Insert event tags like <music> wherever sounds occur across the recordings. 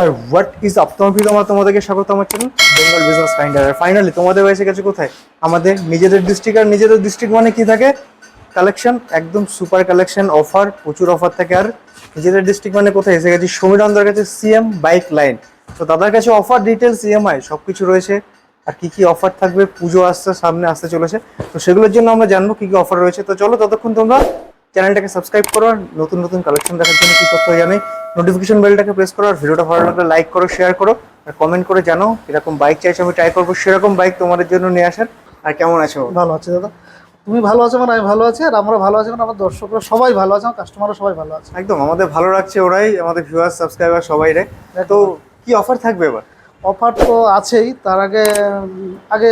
নমস্কার what is up তোমার প্রিয় আমার তোমাদেরকে স্বাগত আমার channel Bengal business finder finally তোমাদের এসে গেছে কোথায়? আমাদের নিজেদের ডিস্ট্রিক্ট আর নিজেদের ডিস্ট্রিক্ট মানে কি থাকে? কালেকশন একদম সুপার কালেকশন অফার প্রচুর অফার থাকে। আর নিজেদের ডিস্ট্রিক্ট মানে কোথায়? এসে গেছি সমীরন্দার কাছে সিএম বাইক লাইন তো তাদের কাছে অফার ডিটেলস ইএমআই সব কিছু রয়েছে। আর কি কি অফার থাকবে? পুজো আসতে সামনে আসতে চলেছে। তো সেগুলোর জন্য আমরা জানব কি কি অফার রয়েছে। তো চলো, ততক্ষণ তোমরা চ্যানেলটাকে সাবস্ক্রাইব করো নতুন নতুন কালেকশন দেখার জন্য কি করতে হয় জানি? নোটিফিকেশন বেলটাকে প্রেস করো আর ভিডিওটা ভালো লাগলে লাইক করো শেয়ার করো আর কমেন্ট করে জানো এরকম বাইক চাইছো আমি ট্রাই করব সেরকম বাইক তোমাদের জন্য নিয়ে আসার। আর কেমন আছো? ভালো আছে দাদা। তুমি ভালো আছো মানে আমি ভালো আছি আর আমরা ভালো আছি মানে আমার দর্শকরা সবাই ভালো আছে আমার কাস্টমাররা সবাই ভালো আছে। একদম আমাদের ভালো রাখছে ওরাই আমাদের ভিউয়ার সাবস্ক্রাইবার সবাই রে তো কি অফার থাকবে এবার? অফার তো আছেই তার আগে আগে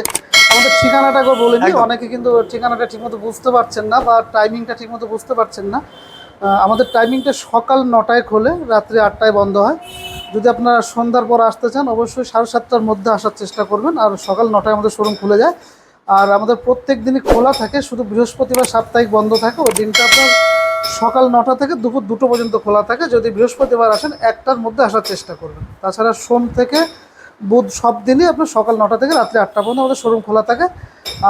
আমাদের ঠিকানাটাকে বলে দিই। অনেকে কিন্তু ঠিকানাটা ঠিকমতো বুঝতে পারছেন না বা টাইমিংটা ঠিকমতো বুঝতে পারছেন না। আমাদের টাইমিংটা সকাল নটায় খোলে রাত্রি আটটায় বন্ধ হয়। যদি আপনারা সন্ধ্যার পর আসতে চান অবশ্যই সাড়ে সাতটার মধ্যে আসার চেষ্টা করবেন আর সকাল নটায় আমাদের শোরুম খুলে যায়। আর আমাদের প্রত্যেক দিনই খোলা থাকে শুধু বৃহস্পতিবার সাপ্তাহিক বন্ধ থাকে। ওই দিনটা আপনার সকাল নটা থেকে দুপুর দুটো পর্যন্ত খোলা থাকে। যদি বৃহস্পতিবার আসেন একটার মধ্যে আসার চেষ্টা করবেন। তাছাড়া সোম থেকে বুধ সব দিনই আপনার সকাল নটা থেকে রাত্রি আটটা পর্যন্ত আমাদের শোরুম খোলা থাকে।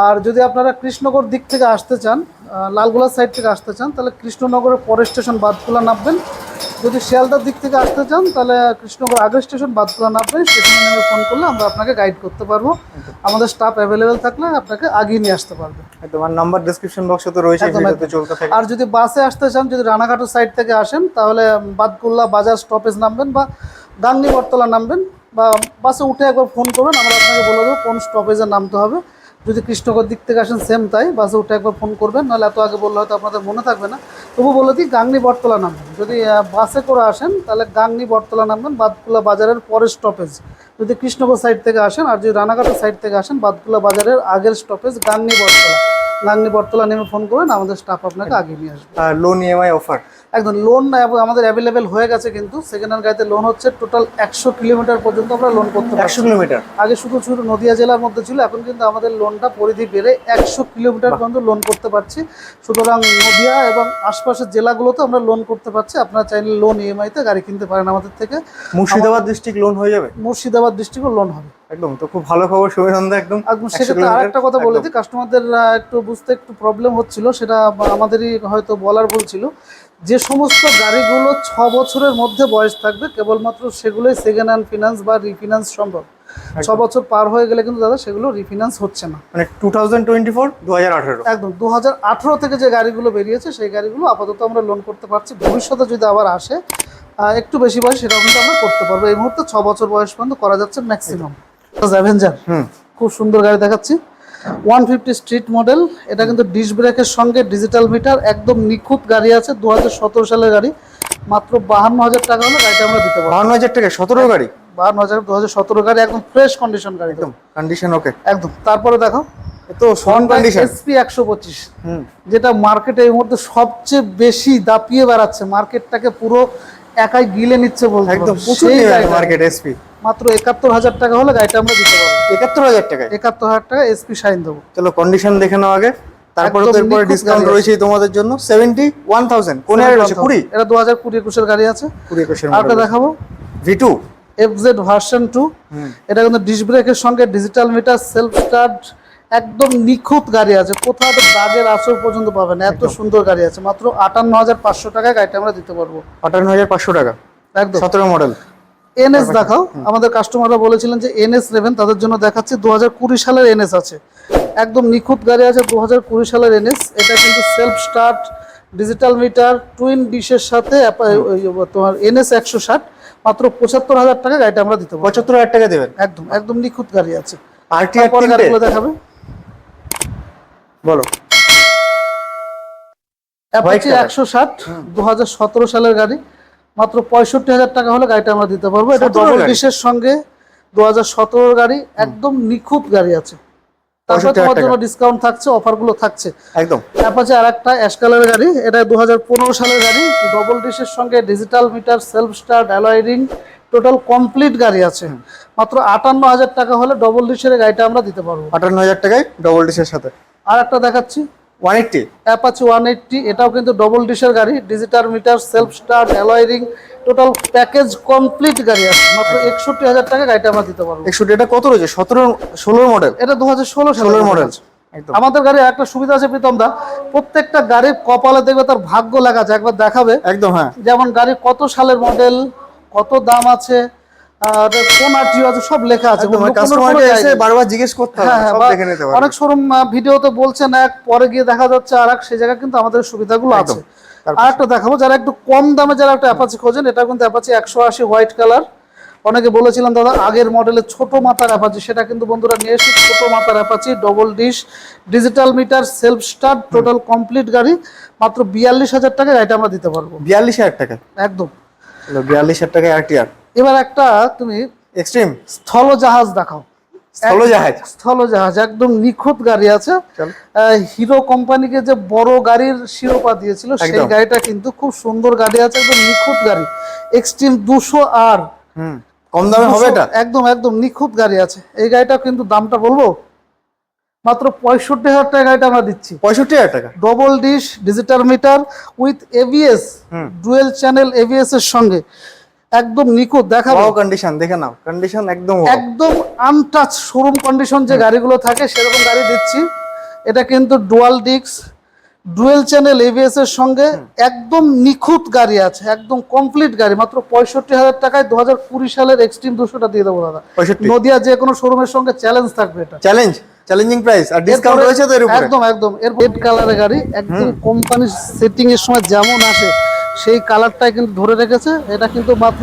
আর যদি আপনারা কৃষ্ণনগর দিক থেকে আসতে চান আহ, লালগোলার সাইড থেকে আসতে চান তাহলে কৃষ্ণনগরের পরের স্টেশন বাদকুলা নামবেন। যদি শিয়ালদার দিক থেকে আসতে চান তাহলে কৃষ্ণনগর আগের স্টেশন বাদকুলা নামবেন। স্টেশনে নেমে ফোন করলে আমরা আপনাকে গাইড করতে পারব। আমাদের স্টাফ অ্যাভেলেবেল থাকলে আপনাকে আগিয়ে নিয়ে আসতে পারবে। তোমার নাম্বার ডিসক্রিপশন বক্সে তো রয়েছে চলতে থাকে। আর যদি বাসে আসতে চান যদি রানাঘাটের সাইড থেকে আসেন তাহলে বাদকুল্লা বাজার স্টপেজ নামবেন বা গাংনি বটতলা নামবেন। বা বাসে উঠে একবার ফোন করবেন আমরা আপনাকে বলে দেবো কোন স্টপেজে নামতে হবে। যদি কৃষ্ণগর দিক থেকে আসেন সেম তাই বাসে উঠে একবার ফোন করবেন নাহলে এত আগে বললে হয়তো আপনাদের মনে থাকবে না। তবু বলে দিই গাংনি বটতলা নামবেন। যদি বাসে করে আসেন তাহলে গাংনি বটতলা নামবেন বাদকুল্লা বাজারের পরের স্টপেজ যদি কৃষ্ণগর সাইড থেকে আসেন আর যদি রানাঘাটের সাইড থেকে আসেন বাদকুল্লা বাজারের আগের স্টপেজ গাংনি বটতলা। গাংনি বটতলা নেমে ফোন করবেন আমাদের স্টাফ আপনাকে আগে নিয়ে আসবে। লোন ইএমআই অফার একদম লোন আমাদের অ্যাভেলেবেল হয়ে গেছে কিন্তু সেকেন্ড হ্যান্ড গাড়িতে লোন হচ্ছে টোটাল একশো কিলোমিটার পর্যন্ত আমরা লোন করতে পারছি। একশো কিলোমিটার? আগে শুধু শুধু নদিয়া জেলার মধ্যে ছিল এখন কিন্তু আমাদের লোনটা পরিধি বেড়ে একশো কিলোমিটার পর্যন্ত লোন করতে পারছি। সুতরাং নদিয়া এবং আশপাশের জেলাগুলোতে আমরা লোন করতে পারছি। আপনারা চাইলে লোন ইএমআইতে গাড়ি কিনতে পারেন আমাদের থেকে। মুর্শিদাবাদ ডিস্ট্রিক্ট লোন হয়ে যাবে? মুর্শিদাবাদ ডিস্ট্রিক্টও লোন হবে। একদম তো খুব ভালো খবর সমীরন্দা একদম। একদম 100 সেক্ষেত্রে আরেকটা কথা বলে। দিই কাস্টমারদের একটু বুঝতে একটু প্রবলেম হচ্ছিল সেটা আমাদেরই হয়তো বলার ভুল ছিল। যে সমস্ত গাড়িগুলো ছ বছরের মধ্যে বয়স থাকবে কেবলমাত্র সেগুলোই সেকেন্ড হ্যান্ড ফিনান্স বা রিফিনান্স সম্ভব। ছ বছর পার হয়ে গেলে কিন্তু দাদা সেগুলো রিফিনান্স হচ্ছে না। মানে টু থাউজেন্ড টোয়েন্টি ফোর দু হাজার আঠেরো একদম দুহাজার আঠারো থেকে যে গাড়িগুলো বেরিয়েছে সেই গাড়িগুলো আপাতত আমরা লোন করতে পারছি। ভবিষ্যতে যদি আবার আসে একটু বেশি বয়স সেটা কিন্তু আমরা করতে পারব। এই মুহূর্তে ছ বছর বয়স পর্যন্ত করা যাচ্ছে ম্যাক্সিমাম অ্যাভেঞ্জার হুম। খুব সুন্দর গাড়ি দেখাচ্ছি। ওয়ান ফিফটি স্ট্রিট মডেল এটা কিন্তু ডিস ব্রেকের সঙ্গে ডিজিটাল মিটার একদম নিখুঁত গাড়ি আছে দুহাজার সতেরো সালের গাড়ি। মাত্র বাহান্ন হাজার টাকা হলে গাড়িটা আমরা দিতে পারব। বাহান্ন হাজার টাকা সতেরো গাড়ি? বাহান্ন হাজার দু হাজার সতেরো গাড়ি একদম ফ্রেশ কন্ডিশন গাড়ি একদম কন্ডিশন ওকে একদম। তারপরে দেখো তো সমান কন্ডিশন এসপি একশো পঁচিশ। হুম। যেটা মার্কেটে এই মুহূর্তে সবচেয়ে বেশি দাপিয়ে বেড়াচ্ছে। মার্কেটটাকে পুরো একাই গিলে নিচ্ছে বলতে একদম। মার্কেট এসপি মাত্র একাত্তর হাজার টাকা হলে গাড়িটা আমরা দিতে পারব। একাত্তর হাজার টাকা একাত্তর হাজার টাকা এসপি সাইন দেবো। চলো কন্ডিশন দেখে নাও আগে। তারপরে তো এরপরে ডিসকাউন্ট রয়েছে তোমাদের জন্য। সেভেন্টি ওয়ান থাউজেন্ড কোন এর রয়েছে? কুড়ি? এটা দু হাজার কুড়ি একুশের গাড়ি আছে। কুড়ি একুশের আরেকটা দেখাবো। V two F Z version two এটা কিন্তু ডিস ব্রেকের সঙ্গে ডিজিটাল মিটার সেলফ স্টার্ট একদম নিখুঁত গাড়ি আছে। কোথাও দাগের আসর পর্যন্ত পাবেন। না এত সুন্দর গাড়ি আছে। মাত্র আটান্ন হাজার পাঁচশো টাকায় গাড়িটা আমরা দিতে পারব। আটান্ন হাজার পাঁচশো টাকা। একদম। সতেরো মডেল এনএস দেখাও। আমাদের কাস্টমাররা বলেছিলেন যে এনএস নেবেন তাদের জন্য দেখাচ্ছি দু সালের এনএস আছে। একদম নিখুঁত গাড়ি আছে দু সালের এনএস। এটা কিন্তু self start digital meter twin ডিশের সাথে তোমার এনএস একশো ষাট মাত্র পঁচাত্তর হাজার টাকা গাড়িটা আমরা দিতে পঁচাত্তর হাজার টাকা দেবেন? একদম একদম নিখুঁত গাড়ি আছে। আরটিআর গাড়িগুলো দেখাবে। বলো। অ্যাপাচি। একশো ষাট দু সতেরো সালের গাড়ি। মাত্র পঁয়ষট্টি হাজার টাকা হলে গাড়িটা আমরা দিতে পারব। এটা ডবল? ডিশের সঙ্গে দু হাজার গাড়ি একদম নিখুঁত গাড়ি আছে। তারপরে তোমার জন্য ডিসকাউন্ট থাকছে অফারগুলো থাকছে। একদম। অ্যাপাচি আর একটা অ্যাশ কালারের গাড়ি এটা দু সালের গাড়ি। ডবল ডিশের সঙ্গে digital meter self start alloy ring total complete গাড়ি আছে। মাত্র আটান্ন হাজার টাকা হলে ডবল ডিশের গাড়িটা আমরা দিতে পারব। আটান্ন হাজার টাকায় ডবল ডিশের সাথে। আর একটা দেখাচ্ছি। One eighty? Apache one eighty এটাও কিন্তু ডবল ডিশের গাড়ি digital meter self start alloy ring total package complete গাড়ি আছে। মাত্র একষট্টি হাজার টাকা গাড়িটা আমরা দিতে পারব। একষট্টি এটা কত রয়েছে? সতেরো ষোলোর মডেল এটা দু হাজার ষোলো ষোলোর সালের মডেল আমাদের গাড়ির একটা সুবিধা আছে প্রীতম দা প্রত্যেকটা গাড়ির কপালে দেখবে তার ভাগ্য লেখা আছে একবার দেখাবে। একদম হ্যাঁ। যেমন গাড়ি কত সালের মডেল কত দাম আছে আর কোন আরটিও আছে সব লেখা আছে। কাস্টমারকে এসে বারবার জিজ্ঞেস করতে হবে হ্যাঁ, হ্যাঁ, সব দেখে নিতে পারবে অনেক শোরুম ভিডিওতে বলছেন এক পরে গিয়ে দেখা যাচ্ছে আর এক সেই জায়গায় কিন্তু আমাদের সুবিধাগুলো আছে। আর একটা দেখাবো যারা একটু কম দামে যারা একটা অ্যাপাচি খোঁজেন এটা কিন্তু অ্যাপাচি একশো আশি হোয়াইট কালার অনেকে বলেছিলাম দাদা আগের মডেলের ছোট মাথার অ্যাপাচি সেটা কিন্তু বন্ধুরা নিয়ে এসেছি ছোট মাথার Apache double disc digital meter self start total complete গাড়ি মাত্র বিয়াল্লিশ হাজার টাকা গাড়িটা আমরা দিতে পারব। বিয়াল্লিশ হাজার টাকা? একদম। বিয়াল্লিশ হাজার টাকা আর এবার একটা তুমি এক্সট্রিম স্থল জাহাজ দেখাও। স্থলজাহাজ? স্থল জাহাজ একদম নিখুঁত গাড়ি আছে। হিরো কোম্পানিকে যে বড় গাড়ির শিরোপা দিয়েছিল সেই গাড়িটা কিন্তু খুব সুন্দর গাড়ি আছে একদম নিখুঁত গাড়ি। এক্সট্রিম দুশো আর। হুম কম দামে হবে এটা? একদম একদম নিখুঁত গাড়ি আছে। এই গাড়িটা কিন্তু দামটা বলব? মাত্র পঁয়ষট্টি হাজার টাকা গাড়িটা আমরা দিচ্ছি। পঁয়ষট্টি হাজার টাকা? Double disc digital meter with ABS hmm. Dual channel ABS এর সঙ্গে। একদম নিখুঁত দেখাবো। ওয়াও কন্ডিশন দেখে নাও কন্ডিশন একদম একদম আনটাচ শোরুম কন্ডিশন যে গাড়িগুলো থাকে সেরকম গাড়ি দিচ্ছি। এটা কিন্তু ডুয়াল ডিক্স ডুয়েল চ্যানেল এবিএস এর সঙ্গে একদম নিখুঁত গাড়ি আছে একদম কমপ্লিট গাড়ি মাত্র পঁয়ষট্টি হাজার টাকায় দু হাজার কুড়ি সালের এক্সট্রিম দুশোটা দিয়ে দেবো দাদা। নদিয়া যে কোনো শোরুমের সঙ্গে চ্যালেঞ্জ থাকবে এটা। চ্যালেঞ্জ চ্যালেঞ্জিং প্রাইস আর ডিসকাউন্ট রয়েছে তো এর উপরে? একদম একদম এর রেড কালারের গাড়ি একদম কোম্পানির সেটিং এর সময় যেমন আসে সেই কালারটাই কিন্তু ধরে রেখেছে। এটা কিন্তু মাত্র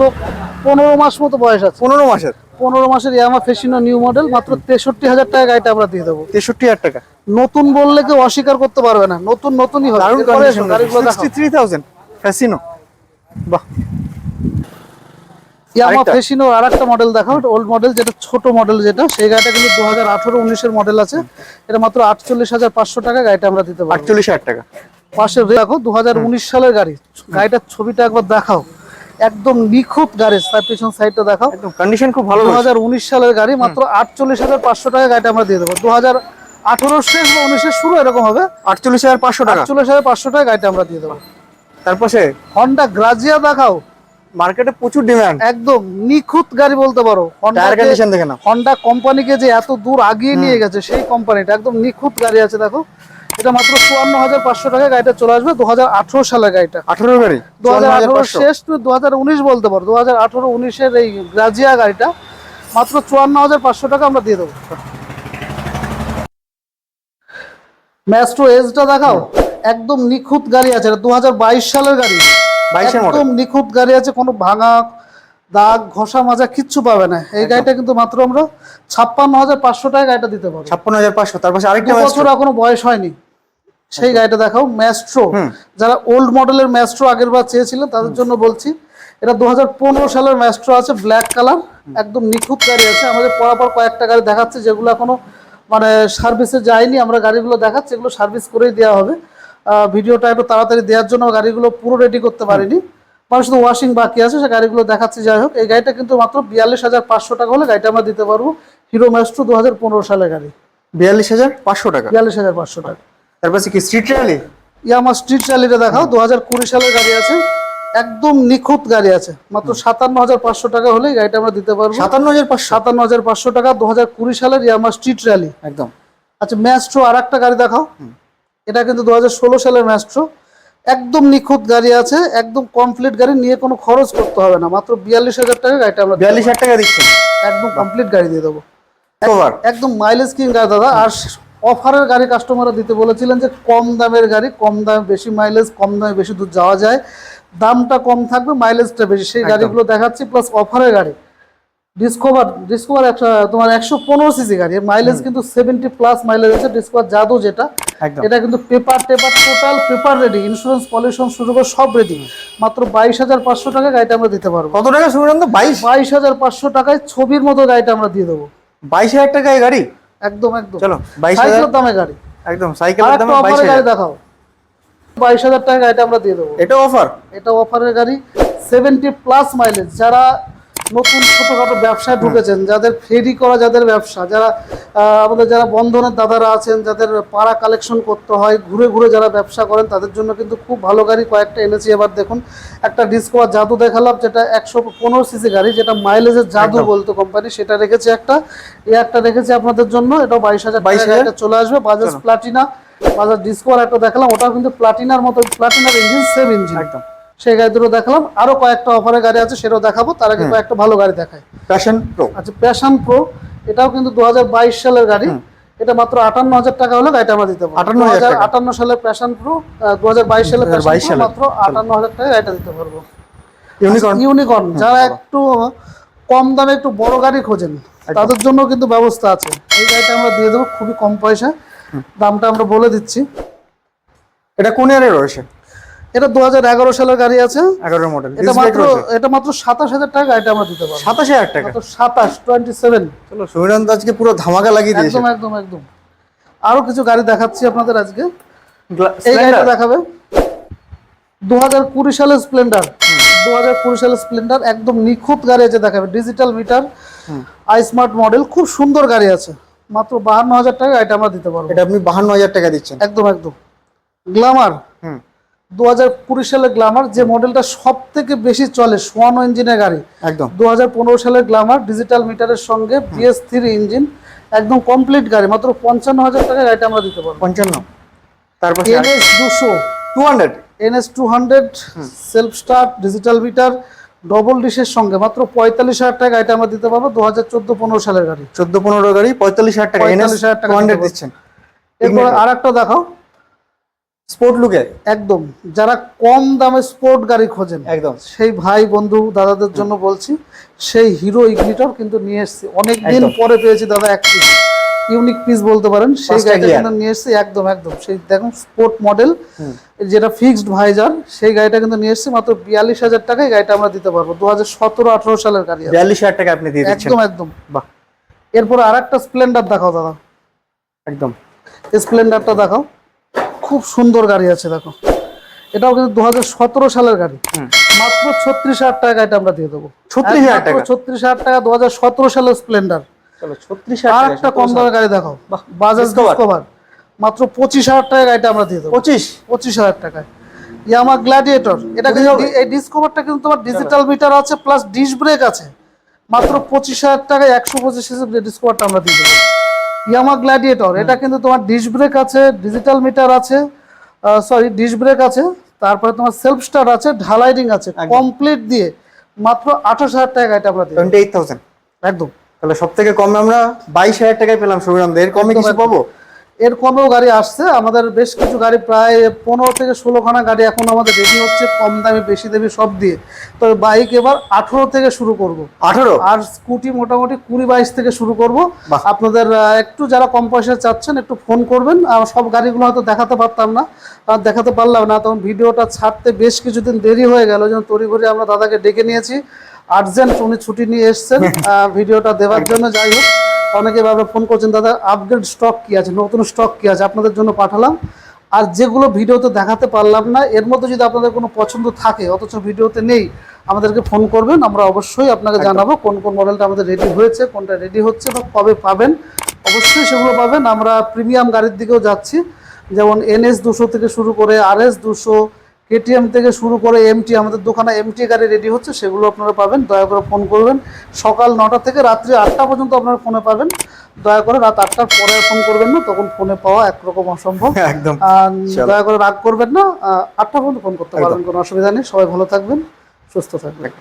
পনেরো মাস মতো বয়স আছে। পনেরো মাসের? পনেরো মাসের ইয়ামা ফেসিনো নিউ মডেল মাত্র তেষট্টি হাজার টাকা গাড়িটা আমরা দিয়ে দেবো। তেষট্টি হাজার টাকা? নতুন বললে কেউ অস্বীকার করতে পারবে না। নতুন নতুনই হবে। থ্রি থাউজেন্ড ফ্যাসিনো বাহ। ইয়ামা। ফেসিনো আর একটা মডেল দেখাও। ওল্ড মডেল যেটা ছোট মডেল যেটা সেই গাড়িটা কিন্তু দু হাজার আঠারো উনিশের মডেল আছে। এটা মাত্র আটচল্লিশ হাজার পাঁচশো টাকা গাড়িটা আমরা দিতে পারব। আটচল্লিশ হাজার টাকা। পাশে দেখো দু হাজার উনিশ সালের গাড়ি। গাড়িটার ছবিটা একবার দেখাও। একদম নিখুঁত গাড়ি পিছন সাইডটা দেখাও। কন্ডিশন খুব ভালো দু হাজার সালের গাড়ি মাত্র আটচল্লিশ হাজার পাঁচশো টাকা গাড়িটা আমরা দিয়ে দেবো। দু হাজার আঠারো শেষ বা উনিশের শুরু এরকম হবে। আটচল্লিশ হাজার পাঁচশো টাকা। আটচল্লিশ হাজার পাঁচশো টাকা গাড়িটা আমরা দিয়ে দেবো। তারপর হন্ডা গ্রাজিয়া দেখাও। মার্কেটে প্রচুর ডিমান্ড একদম নিখুঁত গাড়ি বলতে পারো। হন্ডা কোম্পানিকে যে এত দূর আগিয়ে নিয়ে গেছে সেই কোম্পানিটা একদম নিখুঁত গাড়ি আছে দেখো। এটা মাত্র চুয়ান্ন হাজার পাঁচশো টাকা গাড়িটা চলে আসবে দু হাজার আঠারো সালের গাড়িটা। আঠারো গাড়ি? দু হাজার আঠারো শেষ তুমি দু হাজার উনিশ বলতে পারো দু হাজার আঠারো উনিশের এই গ্রাজিয়া গাড়িটা মাত্র চুয়ান্ন হাজার পাঁচশো টাকা আমরা দিয়ে দেবো। ম্যাস্ট্রো এজটা দেখাও একদম নিখুঁত গাড়ি আছে দু হাজার বাইশ সালের গাড়ি। 22 এর একদম নিখুঁত গাড়ি আছে কোনো ভাঙা দাগ ঘষা মাজা কিচ্ছু পাবে না। এই গাড়িটা কিন্তু মাত্র আমরা ছাপ্পান্ন হাজার পাঁচশো টাকা গাড়িটা দিতে পারব। ছাপ্পান্ন হাজার পাঁচশো তারপর সে দু আরেকটা বছর এখনও বয়স হয়নি। সেই গাড়িটা দেখাও ম্যাস্ট্রো যারা ওল্ড মডেলের ম্যাস্ট্রো আগের বার চেয়েছিলেন তাদের জন্য বলছি এটা দুহাজার পনেরো সালের ম্যাস্ট্রো আছে ব্ল্যাক কালার একদম নিখুঁত গাড়ি আছে। আমাদের পরাপর কয়েকটা গাড়ি দেখাচ্ছে যেগুলো এখনও মানে সার্ভিসে যায়নি আমরা গাড়িগুলো দেখাচ্ছি এগুলো সার্ভিস করেই দেওয়া হবে। ভিডিওটা একটু তাড়াতাড়ি দেওয়ার জন্য গাড়িগুলো পুরো রেডি করতে পারিনি। মানে শুধু ওয়াশিং বাকি আছে সে গাড়িগুলো দেখাচ্ছি যাই হোক। এই গাড়িটা কিন্তু মাত্র বিয়াল্লিশ হাজার পাঁচশো টাকা হলে গাড়িটা আমরা দিতে পারব। হিরো ম্যাস্ট্রো পনেরো সালের গাড়ি। বিয়াল্লিশ হাজার পাঁচশো টাকা? বিয়াল্লিশ হাজার পাঁচশো টাকা। তারপর কি স্ট্রিট র্যালি ইয়ামা স্ট্রিট র্যালিটা দেখাও। দু হাজার কুড়ি সালের গাড়ি আছে। একদম নিখুঁত গাড়ি আছে। মাত্র সাতান্ন হাজার পাঁচশো টাকা হলেই গাড়িটা আমরা দিতে পারব। সাতান্ন হাজার সাতান্ন হাজার পাঁচশো টাকা দু হাজার কুড়ি সালের ইয়ামা স্ট্রিট র্যালি একদম। আচ্ছা ম্যাস্ট্রো আর একটা গাড়ি দেখাও। এটা কিন্তু দু হাজার ষোলো সালের ম্যাস্ট্রো একদম নিখুঁত গাড়ি আছে একদম কমপ্লিট গাড়ি নিয়ে কোনো খরচ করতে হবে না। মাত্র বিয়াল্লিশ হাজার টাকা গাড়িটা আমরা বিয়াল্লিশ হাজার টাকা দিচ্ছি একদম কমপ্লিট গাড়ি দিয়ে দেবো। একদম মাইলেজ কিং গাড়ি দাদা আর অফারের গাড়ি কাস্টমাররা দিতে বলেছিলেন যে কম দামের গাড়ি কম দামে বেশি মাইলেজ কম দামে বেশি দূর যাওয়া যায়। দামটা কম থাকবে মাইলেজটা বেশি। সেই গাড়িগুলো দেখাচ্ছি প্লাস অফারের গাড়ি। ডিসকভার ডিসকভার একশো তোমার একশো পনেরো সিসি গাড়ি। মাইলেজ কিন্তু সেভেন্টি প্লাস মাইলেজ আছে। ডিসকভার জাদু যেটা এটা কিন্তু পেপার টেপার total paper ready insurance pollution শুরু করে সব রেডি মাত্র বাইশ হাজার পাঁচশো টাকা গাড়িটা আমরা দিতে পারব। কত টাকা সুবিধান্ত বাইশ? বাইশ হাজার পাঁচশো টাকায় ছবির মতো গাড়িটা আমরা দিয়ে দেবো। বাইশ হাজার টাকায় গাড়ি? একদম একদম। চলো বাইশ হাজার সাইকেলের দামে গাড়ি। একদম সাইকেলের দামে বাইশ অফারের গাড়ি হাজার। দেখাও। বাইশ হাজার টাকা গাড়িটা আমরা দিয়ে দেবো। এটা অফার এটা অফারের গাড়ি সেভেন্টি প্লাস মাইলেজ যারা নতুন ছোটখাটো ব্যবসায় ঢুকেছেন যাদের ফেরি করা যাদের ব্যবসা যারা আমাদের যারা বন্ধনের দাদারা আছেন যাদের পাড়া কালেকশন করতে হয় ঘুরে ঘুরে যারা ব্যবসা করেন তাদের জন্য কিন্তু খুব ভালো গাড়ি কয়েকটা এনেছি। এবার দেখুন একটা ডিসকভার জাদু দেখালাম যেটা একশো পনেরো সিসি গাড়ি যেটা মাইলেজের জাদু বলতো কোম্পানি সেটা রেখেছে একটা। একটা রেখেছে আপনাদের জন্য এটাও বাইশ হাজার বাইশ হাজার? চলে আসবে। বাজাজ প্লাটিনা বাজাজ ডিসকভার একটা দেখালাম ওটাও কিন্তু প্লাটিনার মতো প্লাটিনার ইঞ্জিন সেম ইঞ্জিন একদম। সেই গাড়ি দুটো দেখালাম। আরও কয়েকটা অফারের গাড়ি আছে সেটাও দেখাবো। তার আগে কয়েকটা ভালো গাড়ি দেখায় প্যাশন প্রো আচ্ছা প্যাশন প্রো এটাও কিন্তু দু হাজার বাইশ সালের গাড়ি। এটা মাত্র আটান্ন হাজার টাকা হলে গাড়িটা আমরা দিতে পারব। 58,000 টাকা। আটান্ন সালের প্যাশন প্রো দু হাজার বাইশ সালের 2022 প্যাশন সালে। মাত্র আটান্ন হাজার টাকা গাড়িটা দিতে পারব। ইউনিকর্ন ইউনিকর্ন যারা একটু কম দামে একটু বড় গাড়ি খোঁজেন তাদের জন্য কিন্তু ব্যবস্থা আছে। এই গাড়িটা আমরা দিয়ে দেবো খুবই কম পয়সা। দামটা আমরা বলে দিচ্ছি। এটা কোন ইয়ারে রয়েছে? এটা দু হাজার এগারো সালের গাড়ি আছে। এগারো মডেল এটা মাত্র এটা মাত্র সাতাশ হাজার টাকা গাড়িটা আমরা দিতে পারব। সাতাশ হাজার টাকা। মাত্র সাতাশ টোয়েন্টি সেভেন চলো সুমিরান্ত আজকে পুরো ধামাকা লাগিয়ে দিয়েছে। একদম একদম একদম। আরও কিছু গাড়ি দেখাচ্ছি আপনাদের আজকে। এই গাড়িটা দেখাবে। দু হাজার কুড়ি সালের স্প্লেন্ডার দু হাজার কুড়ি সালের স্প্লেন্ডার একদম নিখুঁত গাড়ি আছে দেখাবে। Digital meter I smart model খুব সুন্দর গাড়ি আছে। মাত্র বাহান্ন হাজার টাকা এটা আমরা দিতে পারব। এটা আপনি বাহান্ন হাজার টাকা দিচ্ছেন। একদম একদম। গ্লামার হুম দু হাজার কুড়ি সালের গ্লামার যে মডেলটা সব থেকে বেশি চলে সোয়ানো ইঞ্জিনের গাড়ি। একদম। দু হাজার পনেরো সালের গ্লামার ডিজিটাল মিটারের সঙ্গে বিএস থ্রি ইঞ্জিন একদম কমপ্লিট গাড়ি মাত্র পঞ্চান্ন হাজার টাকা গাড়িটা আমরা দিতে পারব। পঞ্চান্ন। তারপর এনএস দুশো। Two hundred NS two hundred self start digital meter double ডিশের সঙ্গে মাত্র পঁয়তাল্লিশ হাজার টাকা এটা আমরা দিতে পারব দু হাজার চোদ্দ পনেরো সালের গাড়ি। চোদ্দ পনেরো গাড়ি পঁয়তাল্লিশ হাজার টাকা। এনএস 45,000 টাকা দিচ্ছেন। এরপর আর একটা দেখাও। স্পোর্ট লুকে? একদম। যারা কম দামে স্পোর্ট গাড়ি খোঁজেন একদম। সেই ভাই বন্ধু দাদাদের জন্য বলছি সেই হিরো ইগনিটর কিন্তু নিয়ে এসেছি। অনেকদিন পরে পেয়েছি দাদা এক পিস ইউনিক পিস বলতে পারেন সেই গাড়িটা কিন্তু নিয়ে এসেছি একদম একদম। সেই দেখুন স্পোর্ট মডেল যেটা ফিক্সড ভাইজার সেই গাড়িটা কিন্তু নিয়ে এসেছি মাত্র বিয়াল্লিশ হাজার টাকায় গাড়িটা আমরা দিতে পারব। দু হাজার সতেরো আঠারো সালের গাড়ি বিয়াল্লিশ হাজার টাকা আপনি দিয়ে একদম একদম। বাহ। এরপর আর একটা স্প্লেন্ডার দেখাও দাদা। একদম। স্প্লেন্ডারটা দেখাও। খুব সুন্দর গাড়ি আছে দেখো। এটাও কিন্তু দু হাজার সতেরো সালের গাড়ি। মাত্র ছত্রিশ হাজার টাকা এটা আমরা দিয়ে দেবো। 36,000 টাকা? ছত্রিশ হাজার টাকা দু হাজার সতেরো সালের স্প্লেন্ডার ছত্রিশ হাজার একটা কম দামের গাড়ি বাজাজ ডিসকভার মাত্র পঁচিশ হাজার টাকা গাড়িটা আমরা দিয়ে দেবো। পঁচিশ? পঁচিশ হাজার টাকায়। ইয়ামা গ্ল্যাডিয়েটর এটা এই ডিসকভারটা কিন্তু তোমার ডিজিটাল মিটার আছে প্লাস ডিশ ব্রেক আছে। মাত্র পঁচিশ হাজার টাকায় একশো পঁচিশ ডিসকভারটা আমরা দিয়ে দেবো। ইয়ামা গ্ল্যাডিয়েটর এটা কিন্তু তোমার ডিশ ব্রেক আছে ডিজিটাল মিটার আছে সরি ডিশ ব্রেক আছে তারপরে তোমার সেলফ স্টার আছে ঢালাইডিং আছে কমপ্লিট দিয়ে মাত্র আঠাশ হাজার টাকা এটা আমরা টোয়েন্টি এইট থাউজেন্ড একদম। তাহলে সব থেকে কমে আমরা বাইশ হাজার টাকায় পেলাম সুবিরাম এর কমে কিছু পাবো? এর কমেও গাড়ি আসছে। আমাদের বেশ কিছু গাড়ি প্রায় পনেরো থেকে ষোলোখানা গাড়ি এখন আমাদের রেডি হচ্ছে কম দামে বেশি দামে সব দিয়ে। তো বাইক এবার আঠেরো থেকে শুরু করব। আঠারো? আর স্কুটি মোটামুটি কুড়ি বাইশ থেকে শুরু করব। আপনাদের একটু যারা কম পয়সা চাচ্ছেন একটু ফোন করবেন। আর সব গাড়িগুলো হয়তো দেখাতে পারতাম না। আর দেখাতে পারলাম না তখন ভিডিওটা ছাড়তে বেশ কিছুদিন দেরি হয়ে গেল। যেন তড়িঘড়ি আমরা দাদাকে ডেকে নিয়েছি। আর্জেন্ট উনি ছুটি নিয়ে এসছেন <laughs> ভিডিওটা দেওয়ার জন্য যাই হোক। অনেকে ভাবে ফোন করছেন দাদা আপগ্রেড স্টক কি আছে? নতুন স্টক কি আছে? আপনাদের জন্য পাঠালাম। আর যেগুলো ভিডিওতে দেখাতে পারলাম না এর মধ্যে যদি আপনাদের কোনো পছন্দ থাকে অথচ ভিডিওতে নেই আমাদেরকে ফোন করবেন। আমরা অবশ্যই আপনাকে জানাব কোন কোন মডেলটা আমাদের রেডি হয়েছে কোনটা রেডি হচ্ছে বা কবে পাবেন। অবশ্যই সেগুলো পাবেন। আমরা প্রিমিয়াম গাড়ির দিকেও যাচ্ছি। যেমন এনএস দুশো থেকে শুরু করে আর এস দুশো কেটিএম থেকে শুরু করে এমটি আমাদের দোকানে এমটি গাড়ি রেডি হচ্ছে সেগুলো আপনারা পাবেন। দয়া করে ফোন করবেন। সকাল নটা থেকে রাত্রি আটটা পর্যন্ত আপনারা ফোনে পাবেন। দয়া করে রাত আটটার পরে ফোন করবেন না তখন ফোনে পাওয়া একরকম অসম্ভব। <laughs> একদম। দয়া করে রাগ করবেন না আটটা পর্যন্ত ফোন করতে পারবেন কোনো অসুবিধা নেই। সবাই ভালো থাকবেন সুস্থ থাকবেন।